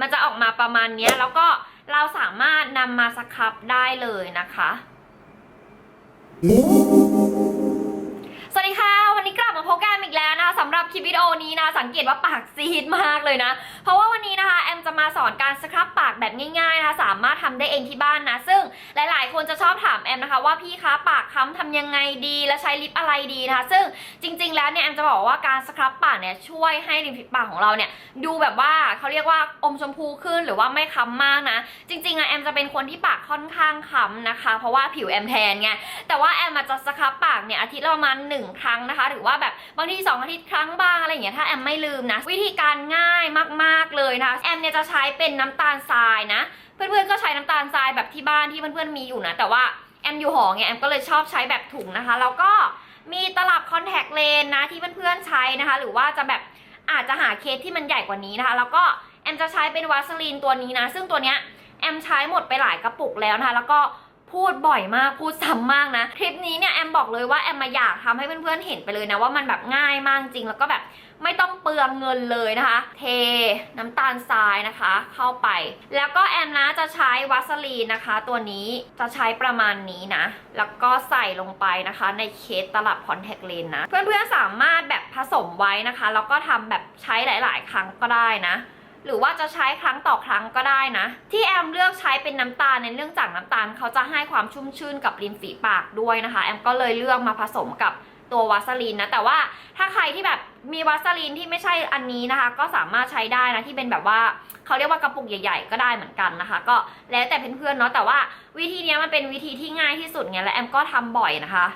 มันจะออกมาประมาณนี้แล้วก็เราสามารถนำมาสครับได้เลยนะคะ วิดีโอนี้นะสังเกตว่าปากซีดมากเลยนะ เพราะว่าวันนี้นะคะแอมจะมาสอนการสครับปากแบบง่ายๆนะคะสามารถทำได้เองที่บ้านนะ ซึ่งหลายๆ คนจะชอบถามแอมนะคะว่าพี่คะปากค้ำทำยังไงดีและใช้ลิปอะไรดีนะคะซึ่งจริง ๆ แล้วเนี่ยแอมจะบอกว่าการสครับปากเนี่ยช่วยให้ริมฝีปากของเราเนี่ยดูแบบว่าเขาเรียกว่าอมชมพูขึ้นหรือว่าไม่ค้ำมากนะ จริงๆอะแอมจะเป็นคนที่ปากค่อนข้างค้ำนะคะ เพราะว่าผิวแอมแทนไงแต่ว่าแอมอาจจะสครับปากเนี่ยอาทิตย์ละประมาณหนึ่งครั้งนะคะ หรือว่าแบบบางทีสองอาทิตย์ครั้งบ้างอะไรอย่างเงี้ยถ้าแอมไม่ลืมนะ วิธีการง่ายมากๆเลยนะคะแอมเนี่ยจะใช้เป็นน้ำตาลทรายนะ เพื่อนๆก็ใช้น้ำตาลทรายแบบที่บ้านที่เพื่อนๆมีอยู่นะ แต่ว่าแอมอยู่หอไงแอมก็เลยชอบใช้แบบถุงนะคะแล้วก็มีตลับคอนแทคเลนส์นะที่เพื่อนๆใช้นะคะ หรือว่าจะแบบอาจจะหาเคสที่มันใหญ่กว่านี้นะคะ แล้วก็แอมจะใช้เป็นวาสลีนตัวนี้นะ ซึ่งตัวเนี้ยแอมใช้หมดไปหลายกระปุกแล้วนะคะ แล้วก็ พูดบ่อยมากพูดซ้ำมากนะคลิปนี้เนี่ยแอมบอกเลยว่าแอมมาอยากทำให้เพื่อนๆเห็นไปเลยนะว่ามันแบบง่ายมากจริงแล้วก็แบบไม่ต้องเปลืองเงินเลยนะคะ เทน้ำตาลทรายนะคะ เข้าไป แล้วก็แอมนะจะใช้วัสลีนนะคะ ตัวนี้จะใช้ประมาณนี้นะ แล้วก็ใส่ลงไปนะคะ ในเคสตลับคอนแทคเลนส์นะ เพื่อนๆสามารถแบบผสมไว้นะคะ แล้วก็ทำแบบใช้หลาย ๆ ครั้งก็ได้นะ หรือว่าจะใช้ครั้งต่อครั้งก็ได้นะ ที่แอมเลือกใช้เป็นน้ำตาลในเนื่องจากน้ำตาลเขาจะให้ความชุ่มชื่นกับริมฝีปากด้วยนะคะ แอมก็เลยเลือกมาผสมกับตัววาสลีนนะ แต่ว่าถ้าใครที่แบบมีวาสลีนที่ไม่ใช่อันนี้นะคะ ก็สามารถใช้ได้นะที่เป็นแบบว่าเขาเรียกว่ากระปุกใหญ่ ๆ ก็ได้เหมือนกันนะคะ ก็แล้วแต่เพื่อนๆเนาะแต่ว่าวิธีนี้มันเป็นวิธีที่ง่ายที่สุดไงและแอมก็ทำบ่อยนะคะ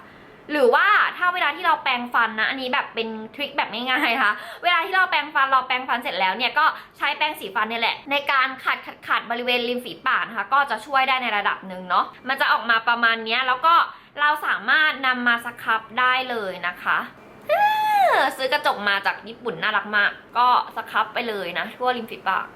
หรือว่าถ้าเวลาที่เราแปรงฟันนะอันนี้แบบเป็นทริคแบบง่ายๆนะคะเวลาที่เราแปรงฟันเราแปรงฟันเสร็จแล้วเนี่ยก็ใช้แปรงสีฟันเนี่ยแหละ ในการขัดขัดขัดบริเวณริมฝีปากนะคะก็จะช่วยได้ในระดับหนึ่งเนาะมันจะออกมาประมาณนี้แล้วก็เราสามารถนำมาสครับได้เลยนะคะซื้อกระจกมาจากญี่ปุ่นน่ารักมาก ก็สครับไปเลยนะทั่วริมฝีปาก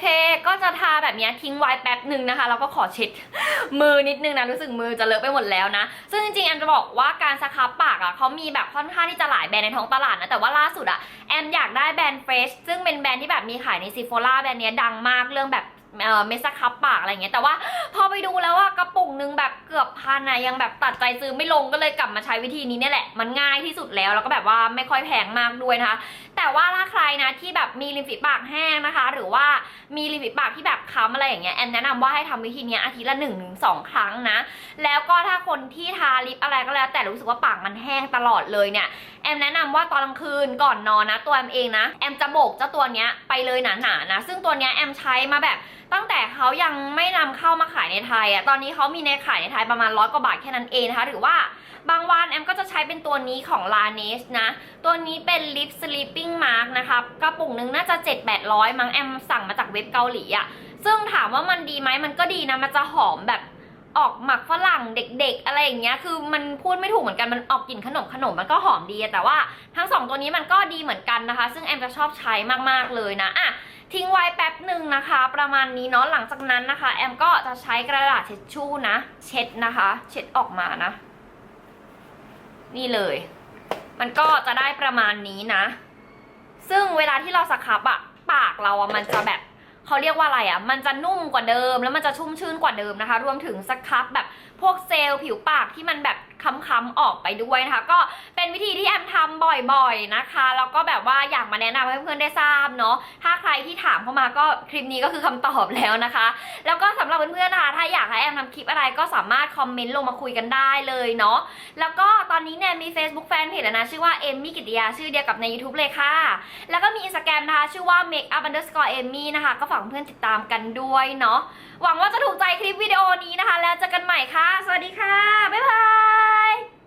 เค ก็จะทาแบบนี้ทิ้งไว้แป๊บหนึ่งนะคะ แล้วก็ขอเช็ดมือนิดนึงนะ รู้สึกมือจะเลอะไปหมดแล้วนะ ซึ่งจริงๆแอมจะบอกว่าการสครับปากอะเขามีแบบค่อนข้างที่จะหลายแบรนด์ในท้องตลาดนะ แต่ว่าล่าสุดอะแอมอยากได้แบรนด์เฟสซึ่งเป็นแบรนด์ที่แบบมีขายในซีโฟล่าแบรนด์นี้ดังมากเรื่องแบบเอ่อเมสครับปากอะไรเงี้ยแต่ว่าพอไปดูแล้วว่ากระปุกนึงแบบเกือบพันอะยังแบบตัดใจซื้อไม่ลงก็เลยกลับมาใช้วิธีนี้เนี่ยแหละ มันง่ายที่สุดแล้ว แล้วก็แบบว่าไม่ค่อยแพงมากด้วยนะคะ แต่ว่าถ้าใครนะที่แบบมีริมฝีปากแห้งนะคะ หรือว่ามีริมฝีปากที่แบบค้ำอะไรอย่างเงี้ยแอมแนะนำว่าให้ทำวิธีนี้อาทิตย์ละ1นถึงสครั้งนะ แล้วก็ถ้าคนที่ทาลิปอะไรก็แล้ว แต่รู้สึกว่าปากมันแห้งตลอดเลยเนี่ยแอมแนะนำว่าตอนกลางคืนก่อนนอนนะ ตัวแอมเองนะแอมจะโบกเจ้าตัวเนี้ยไปเลยหนาๆนะ ซึ่งตัวเนี้ยแอมใช้มาแบบตั้งแต่เขายังไม่นำเข้ามาขายในไทยอะตอนนี้เขามีในขายในไทยประมาณร้อยกว่าบาทแค่นั้นเองนะคะหรือว่าบางวันแอมก็จะใช้เป็นตัวนี้ของ l a n e s นะ ตัวนี้เป็นลิปสติก Lip Sleeping Mask นะคะกระปุกนึงน่าจะ 7-800 มั้งแอมสั่งมาจากเว็บเกาหลีอะซึ่งถามว่ามันดีไหมมันก็ดีนะ มันจะหอมแบบออกหมักฝรั่งเด็กๆ อะไรอย่างเงี้ย คือมันพูดไม่ถูกเหมือนกัน มันออกกลิ่นขนมขนมมันก็หอมดี แต่ว่าทั้งสองตัวนี้มันก็ดีเหมือนกันนะคะ ซึ่งแอมจะชอบใช้มากๆเลยนะอะทิ้งไว้แป๊บหนึ่งนะคะ ประมาณนี้เนาะ หลังจากนั้นนะคะ แอมก็จะใช้กระดาษเช็ดชู่นะ เช็ดนะคะ เช็ดออกมานะ นี่เลย มันก็จะได้ประมาณนี้นะ ซึ่งเวลาที่เราสครับอะปากเราอะมันจะแบบเขาเรียกว่าอะไรอะมันจะนุ่มกว่าเดิมแล้วมันจะชุ่มชื่นกว่าเดิมนะคะ รวมถึงสครับแบบพวกเซลล์ผิวปากที่มันแบบ ค้ำๆออกไปด้วยนะคะ ก็เป็นวิธีที่แอมทำบ่อยๆนะคะแล้วก็แบบว่าอยากมาแนะนำให้เพื่อนได้ทราบเนาะถ้าใครที่ถามเข้ามาก็คลิปนี้ก็คือคำตอบแล้วนะคะ แล้วก็สำหรับเพื่อนๆนะคะถ้าอยากให้แอมทำคลิปอะไรก็สามารถคอมเมนต์ลงมาคุยกันได้เลยเนาะแล้วก็ตอนนี้เนี่ยมี Facebook Fanpage แล้วนะชื่อว่าเอมมี่กิติยาชื่อเดียวกับใน YouTube เลยค่ะ แล้วก็มี Instagram นะคะชื่อว่า make up underscore amy นะคะก็ฝากเพื่อนติดตามกันด้วยเนาะหวังว่าจะถูกใจคลิปวิดีโอนี้นะคะ แล้วเจอกันใหม่ค่ะ สวัสดีค่ะ บ๊ายบาย Bye!